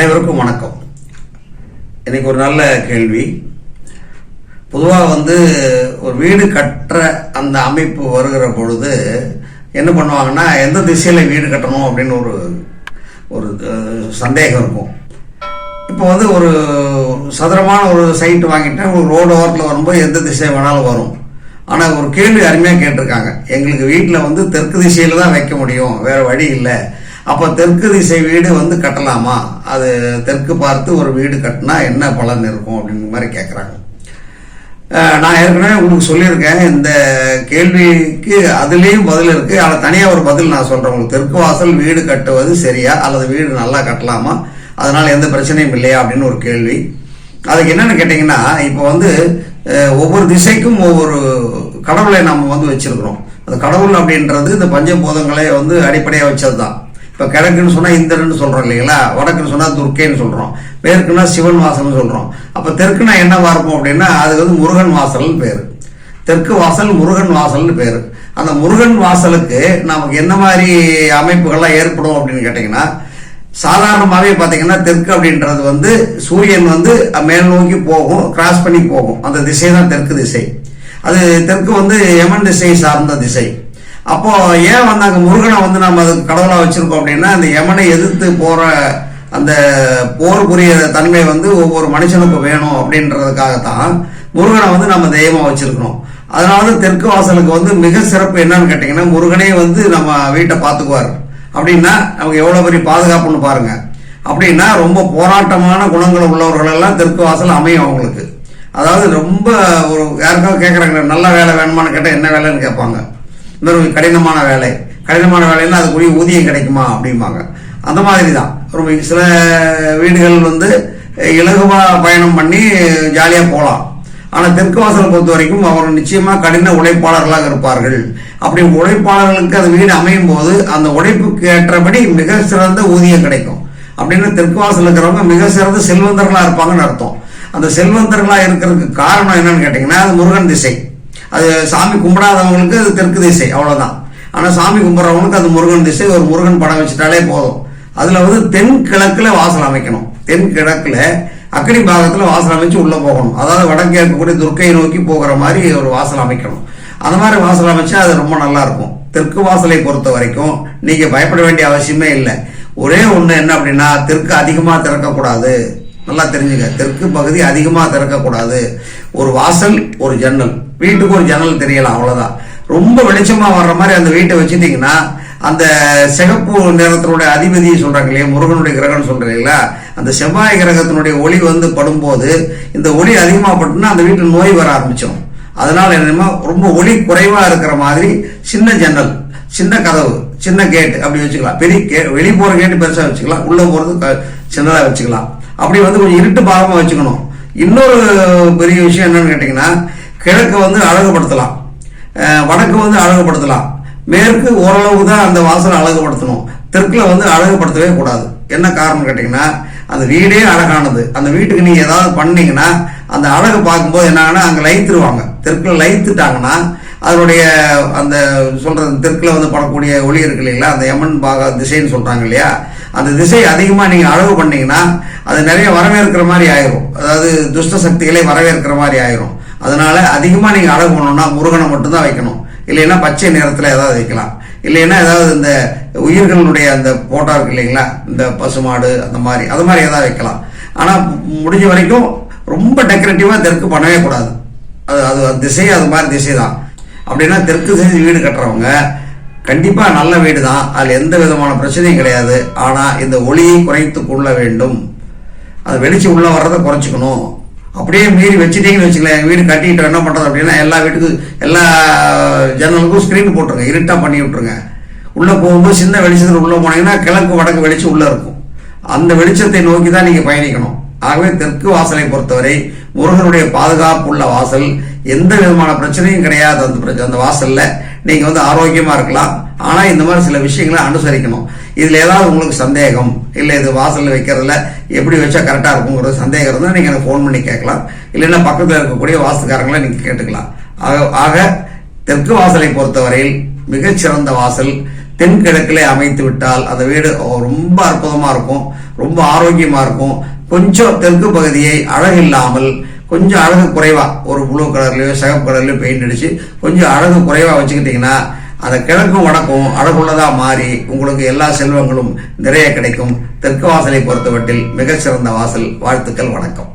அனைவருக்கும் வணக்கம். இன்னைக்கு ஒரு நல்ல கேள்வி. பொதுவாக வந்து ஒரு வீடு கட்டுற அந்த அமைப்பு வருகிற பொழுது என்ன பண்ணுவாங்கன்னா எந்த திசையில் வீடு கட்டணும் அப்படின்னு ஒரு ஒரு சந்தேகம் இருக்கும். இப்போ வந்து ஒரு சதுரமான ஒரு சைட் வாங்கிட்டேன் ஒரு ரோடு ஓரத்தில் வரும்போது எந்த திசை வேணாலும் வரும். ஆனால் ஒரு கேள்வி அருமையாக கேட்டிருக்காங்க. எங்களுக்கு வீட்டில் வந்து தெற்கு திசையில் தான் வைக்க முடியும். வேறு வழி இல்லை. அப்போ தெற்கு திசை வீடு வந்து கட்டலாமா? அது தெற்கு பார்த்து ஒரு வீடு கட்டினா என்ன பலன் இருக்கும் அப்படிங்கிற மாதிரி கேட்குறாங்க நான் ஏற்கனவே உங்களுக்கு சொல்லியிருக்கேன் இந்த கேள்விக்கு அதுலேயும் பதில் இருக்குது அதில் தனியாக ஒரு பதில் நான் சொல்கிறேன் உங்களுக்கு. தெற்கு வாசல் வீடு கட்டுவது சரியா? அல்லது வீடு நல்லா கட்டலாமா? அதனால் எந்த பிரச்சனையும் இல்லையா அப்படின்னு ஒரு கேள்வி. அதுக்கு என்னென்னு கேட்டிங்கன்னா இப்போ வந்து ஒவ்வொரு திசைக்கும் ஒவ்வொரு கடவுளை நம்ம வந்து வச்சுருக்குறோம். அந்த கடவுள் அப்படின்றது இந்த பஞ்சபூதங்களை வந்து அடிப்படையாக வச்சது தான் இப்போ கிழக்குன்னு சொன்னால் இந்திரன்னு சொல்கிறோம் இல்லைங்களா? வடக்குன்னு சொன்னால் துர்க்கைன்னு சொல்கிறோம் மேற்குன்னா சிவன் வாசல்னு சொல்கிறோம் அப்போ தெற்குனா என்னவா இருக்கும் அப்படின்னா அது வந்து முருகன் வாசல்னு பேர். தெற்கு வாசல் முருகன் வாசல்னு பேர். அந்த முருகன் வாசலுக்கு நமக்கு என்ன மாதிரி அமைப்புகள்லாம் ஏற்படும் அப்படின்னு கேட்டிங்கன்னா சாதாரணமாகவே பார்த்தீங்கன்னா தெற்கு அப்படின்றது வந்து சூரியன் வந்து மேல் நோக்கி போகும் கிராஸ் பண்ணி போகும். அந்த திசை தான் தெற்கு திசை. அது தெற்கு வந்து யமன் திசை சார்ந்த திசை. அப்போ ஏன் வந்து அங்கே முருகனை வந்து நம்ம அது கடவுளாக வச்சிருக்கோம் அப்படின்னா அந்த யமனை எதிர்த்து போற அந்த போர் புரிய தன்மை வந்து ஒவ்வொரு மனுஷனுக்கும் வேணும் அப்படின்றதுக்காகத்தான் முருகனை வந்து நம்ம தெய்வமா வச்சிருக்கணும் அதனால தான் தெற்கு வாசலுக்கு வந்து மிக சிறப்பு என்னன்னு கேட்டிங்கன்னா முருகனே வந்து நம்ம வீட்டை பார்த்துக்குவார். அப்படின்னா நமக்கு எவ்வளோ பெரிய பாதுகாப்புன்னு பாருங்க. அப்படின்னா ரொம்ப போராட்டமான குணங்கள் உள்ளவர்கள் எல்லாம் தெற்கு வாசல் அமையும் அவங்களுக்கு. அதாவது ரொம்ப ஒரு யாருக்காவது கேட்குறாங்க நல்ல வேலை வேணுமான்னு கேட்டால் என்ன வேலைன்னு கேட்பாங்க. வெறும் கடினமான வேலை. கடினமான வேலைன்னா அதுக்குரிய ஊதியம் கிடைக்குமா அப்படிம்பாங்க. அந்த மாதிரி தான் ரொம்ப சில வீடுகள் வந்து இலகுவா பயணம் பண்ணி ஜாலியாக போகலாம் ஆனால் தெற்கு வாசலை பொறுத்த வரைக்கும் அவர் நிச்சயமாக கடின உழைப்பாளர்களாக இருப்பார்கள். அப்படி உழைப்பாளர்களுக்கு அந்த வீடு அமையும் போது அந்த உழைப்புக்கு ஏற்றபடி மிக சிறந்த ஊதியம் கிடைக்கும். அப்படின்னு தெற்கு வாசல் இருக்கிறவங்க மிக சிறந்த செல்வந்தர்களாக இருப்பாங்கன்னு அர்த்தம். அந்த செல்வந்தர்களாக இருக்கிறதுக்கு காரணம் என்னன்னு கேட்டிங்கன்னா அது முருகன் திசை. அது சாமி கும்பிடாதவங்களுக்கு அது தெற்கு திசை அவ்வளோதான் ஆனால் சாமி கும்பிட்றவங்களுக்கு அது முருகன் திசை ஒரு முருகன் படம் வச்சுட்டாலே போதும். அதில் வந்து தென்கிழக்கில் வாசல் அமைக்கணும். தென்கிழக்கில் அக்கடி பாகத்தில் வாசல் அமைச்சு உள்ளே போகணும். அதாவது வடக்கே இருக்கக்கூடிய துர்க்கையை நோக்கி போகிற மாதிரி ஒரு வாசல் அமைக்கணும். அந்த மாதிரி வாசல் அமைச்சா அது ரொம்ப நல்லா இருக்கும். தெற்கு வாசலை பொறுத்த வரைக்கும் நீங்கள் பயப்பட வேண்டிய அவசியமே இல்லை. ஒரே ஒன்று என்ன அப்படின்னா தெற்கு அதிகமாக திறக்கக்கூடாது. நல்லா தெரிஞ்சுங்க தெற்கு பகுதி அதிகமாக திறக்கக்கூடாது. ஒரு வாசல் ஒரு ஜன்னல். வீட்டுக்கு ஒரு ஜன்னல் தெரியலாம் அவ்வளோதான் ரொம்ப வெளிச்சமாக வர்ற மாதிரி அந்த வீட்டை வச்சுட்டிங்கன்னா அந்த சிகப்பு நிறத்தினுடைய அதிபதி சொல்கிறாங்க இல்லையா? முருகனுடைய கிரகம்னு சொல்றீங்களா அந்த செவ்வாய் கிரகத்தினுடைய ஒளி வந்து படும்போது இந்த ஒளி அதிகமாக பட்டுனா அந்த வீட்டில் நோய் வர ஆரம்பிச்சிடும். அதனால் என்னமோ ரொம்ப ஒளி குறைவாக இருக்கிற மாதிரி சின்ன ஜன்னல் சின்ன கதவு சின்ன கேட் அப்படி வச்சுக்கலாம். பெரிய கே வெளியே போகிற கேட்டு பெருசாக வச்சுக்கலாம். உள்ளே போகிறது க- வச்சுக்கலாம். அப்படி வந்து கொஞ்சம் இருட்டு பாகமாக வச்சுக்கணும். இன்னொரு பெரிய விஷயம் என்னன்னு கேட்டிங்கன்னா கிழக்கு வந்து அழகுபடுத்தலாம். வடக்கு வந்து அழகுபடுத்தலாம். மேற்கு ஓரளவுக்கு தான் அந்த வாசலை அழகுபடுத்தணும். தெற்கில் வந்து அழகுபடுத்தவே கூடாது. என்ன காரணம் கேட்டிங்கன்னா அந்த வீடே அழகானது. அந்த வீட்டுக்கு நீங்கள் ஏதாவது பண்ணீங்கன்னா அந்த அழகு பார்க்கும்போது என்ன அங்கே லைத்துருவாங்க தெற்கில் லைத்துட்டாங்கன்னா அதனுடைய அந்த சொல்கிறது தெற்கில் வந்து படக்கூடிய ஒளி இருக்கு இல்லைங்களா? அந்த எமன் பாக திசைன்னு சொல்கிறாங்க இல்லையா? அந்த திசை அதிகமாக நீங்கள் அழகு பண்ணீங்கன்னா அது நிறைய வரவேற்கிற மாதிரி ஆயிரும். அதாவது துஷ்ட சக்திகளை வரவேற்கிற மாதிரி ஆயிரும். அதனால அதிகமாக நீங்கள் அழகு பண்ணணும்னா முருகனை மட்டும்தான் வைக்கணும். இல்லைன்னா பச்சை நிறத்தில் ஏதாவது வைக்கலாம். இல்லைன்னா ஏதாவது இந்த உயிர்களுடைய அந்த போட்டோ இருக்கு இல்லைங்களா? இந்த பசுமாடு அந்த மாதிரி. அது மாதிரி ஏதாவது வைக்கலாம். ஆனால் முடிஞ்ச வரைக்கும் ரொம்ப டெக்கரேட்டிவாக தெற்கு பண்ணவே கூடாது. அது அது அது திசை அது மாதிரி திசை தான் அப்படின்னா தெற்கு திசை வீடு கட்டுறவங்க கண்டிப்பா நல்ல வீடு தான் அதுல எந்த விதமான பிரச்சனையும் கிடையாது. ஆனா இந்த ஒளியை குறைத்து கொள்ள வேண்டும். அது வெளிச்சம் உள்ள வர்றதை குறைச்சிக்கணும். அப்படியே மீறி வச்சுட்டீங்கன்னு வச்சுக்கலாம் வீடு கட்டிட்டு என்ன பண்றது அப்படின்னா எல்லா வீட்டுக்கும் எல்லா ஜன்னலுக்கும் ஸ்கிரீன் போட்டுருங்க. இருட்டா பண்ணி விட்டுருங்க. உள்ள போகும்போது சின்ன வெளிச்சத்தில் உள்ள போனீங்கன்னா கிழக்கு வடக்கு வெளிச்சம் உள்ள இருக்கும். அந்த வெளிச்சத்தை நோக்கி தான் நீங்க பயணிக்கணும். ஆகவே தெற்கு வாசலை பொறுத்தவரை முருகனுடைய பாதுகாப்பு உள்ள வாசல் எந்த விதமான பிரச்சனையும் கிடையாது அந்த அந்த வாசல்ல. நீங்க வந்து ஆரோக்கியமா இருக்கலாம். ஆனா இந்த மாதிரி சில விஷயங்களை அனுசரிக்கணும். இதுல ஏதாவது உங்களுக்கு சந்தேகம் இல்ல இது வாசல்ல வைக்கிறதுல எப்படி வச்சா கரெக்டா இருக்குங்கிறது சந்தேகம் இருந்தால் நீங்க எனக்கு ஃபோன் பண்ணி கேட்கலாம். இல்லைன்னா பக்கத்துல இருக்கக்கூடிய வாஸ்துக்காரங்களை நீங்க கேட்டுக்கலாம். ஆக- ஆக தெற்கு வாசலை பொறுத்தவரையில் மிகச்சிறந்த வாசல். தென்கிழக்கிலே அமைத்து விட்டால் அந்த வீடு ரொம்ப அற்புதமா இருக்கும். ரொம்ப ஆரோக்கியமா இருக்கும். கொஞ்சம் தெற்கு பகுதியை அழகில்லாமல் கொஞ்சம் அழகு குறைவாக ஒரு ப்ளூ கலர்லையோ சிகப்பு கலர்லையோ பெயிண்ட் அடித்து கொஞ்சம் அழகு குறைவாக வச்சுக்கிட்டிங்கன்னா அந்த கிழக்கும் வடக்கும் அழகுள்ளதாக மாறி உங்களுக்கு எல்லா செல்வங்களும் நிறைய கிடைக்கும். தெற்கு வாசலை பொறுத்தவற்றில் மிகச்சிறந்த வாசல் வாழ்த்துக்கள் வணக்கம்.